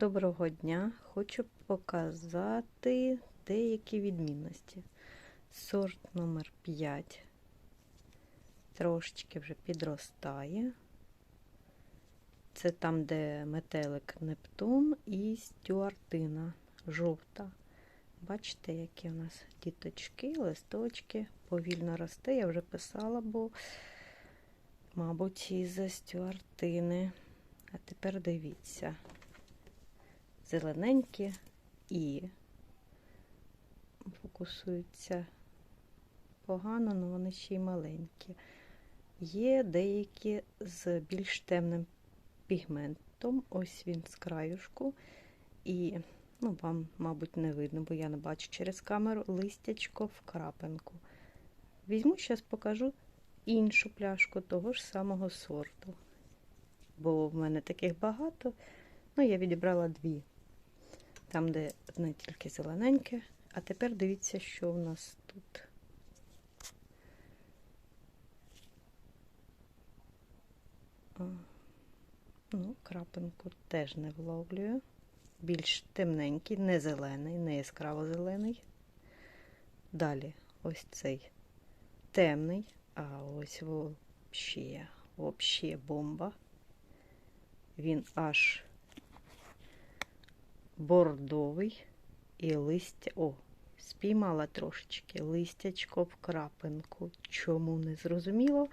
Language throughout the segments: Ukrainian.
Доброго дня! Хочу показати деякі відмінності. Сорт номер 5 трошечки вже підростає. Це там, де метелик Нептун і стюартина жовта. Бачите, які у нас діточки, листочки, повільно росте. Я вже писала, бо, мабуть, із-за стюартини. А тепер дивіться зелененькі і фокусуються погано, але вони ще й маленькі. Є деякі з більш темним пігментом. Ось він з краюшку. І ну, вам, мабуть, не видно, бо я не бачу через камеру листячко в крапинку. Візьму, зараз покажу іншу пляшку того ж самого сорту. Бо в мене таких багато. Ну, я відібрала дві. Там, де одне тільки зелененьке. А тепер дивіться, що в нас тут. Ну, крапинку теж не вловлюю. Більш темненький, не зелений, не яскраво зелений. Далі ось цей темний, а ось вообще, вообще бомба. Він аж бордовий і листя. О, спіймала трошечки листячко в крапинку. Чому не зрозуміло?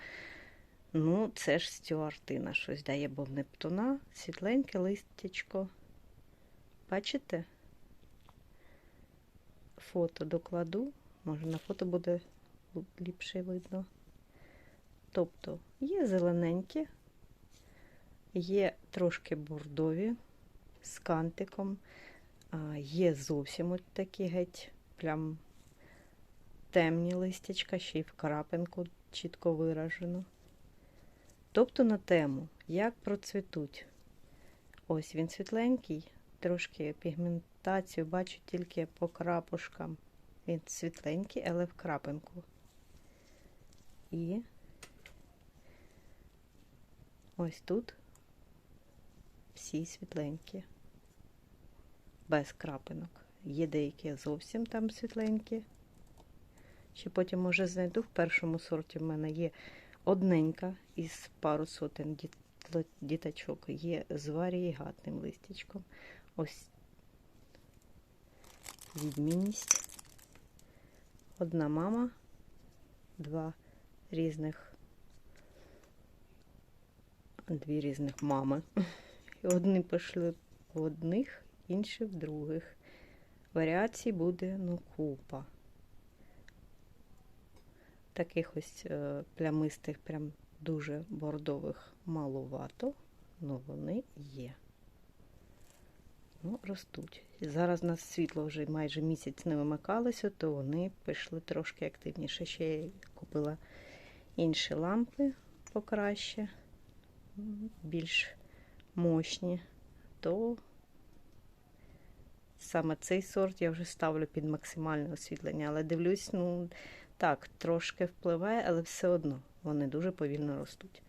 Ну, це ж стюартина щось дає, бо в Нептуна світленьке листячко. Бачите? Фото докладу. Може, на фото буде ліпше видно. Тобто є зелененькі, є трошки бордові з кантиком. Є зовсім от такі геть, прям темні листячка, ще й в крапинку чітко виражено. Тобто на тему, як процвітуть. Ось він світленький, трошки пігментацію бачу тільки по крапушкам. Він світленький, але в крапинку. І ось тут всі світленькі, без крапинок. Є деякі зовсім там світленькі. Ще потім, може, знайду в першому сорті в мене є одненька із пару сотень діточок, є з варієгатним листячком. Ось відмінність. Одна мама, два різних, дві різних мами. І одні пішли в одних, інші в других. Варіацій буде ну, купа. Таких ось е, плямистих, прям дуже бордових малувато, але вони є. Ну, ростуть. Зараз у нас світло вже майже місяць не вимикалося, то вони пішли трошки активніше. Ще я купила інші лампи покраще, більш мощні, то саме цей сорт я вже ставлю під максимальне освітлення, але дивлюсь, ну так, трошки впливає, але все одно вони дуже повільно ростуть.